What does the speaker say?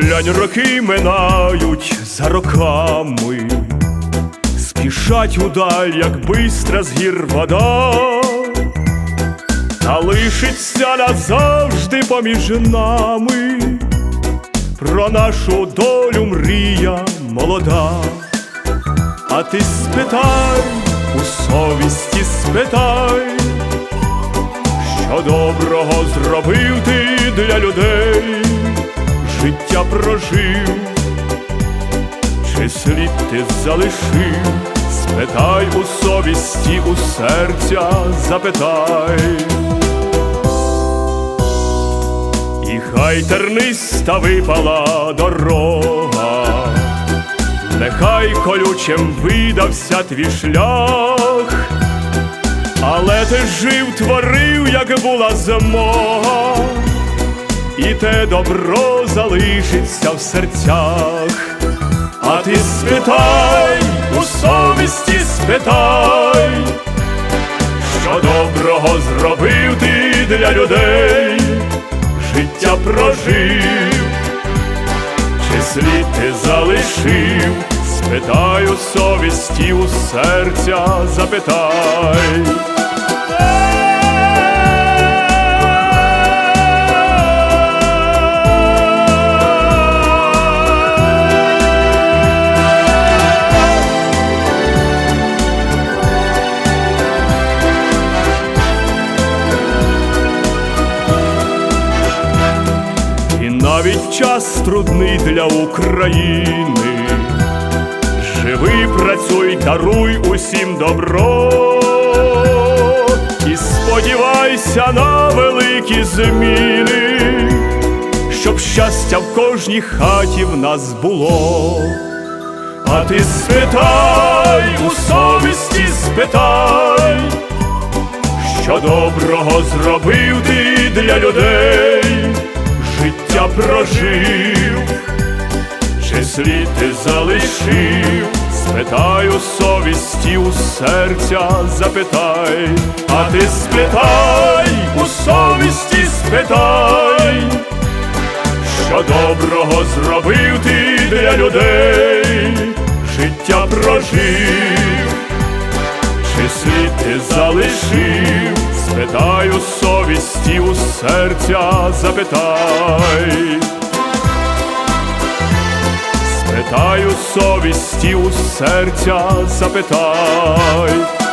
Глянь, роки минають за роками, спішать удаль, як бистра з гір вода, та лишиться назавжди поміж нами, про нашу долю мрія молода. А ти спитай, у совісті спитай, що доброго зробив ти для людей, життя прожив, чи слід ти залишив, спитай у совісті, у серця запитай. І хай терниста випала дорога, нехай колючим видався твій шлях, але ти жив, творив, як була змога, і те добро залишиться в серцях. А ти спитай, у совісті спитай, що доброго зробив ти для людей, життя прожив, чи слід ти залишив, спитай у совісті, у серця запитай. Навіть час трудний для України. Живи, працюй, даруй усім добро, і сподівайся на великі зміни, щоб щастя в кожній хаті в нас було. А ти спитай, у совісті спитай, що доброго зробив ти для людей, життя прожив, чи слід ти залишив, спитай у совісті, у серця запитай, а ти спитай, у совісті спитай, що доброго зробив ти для людей, життя прожив, чи слід ти залишив, спитай у совісті, у серця запитай. Спитай совісті, у серця запитай.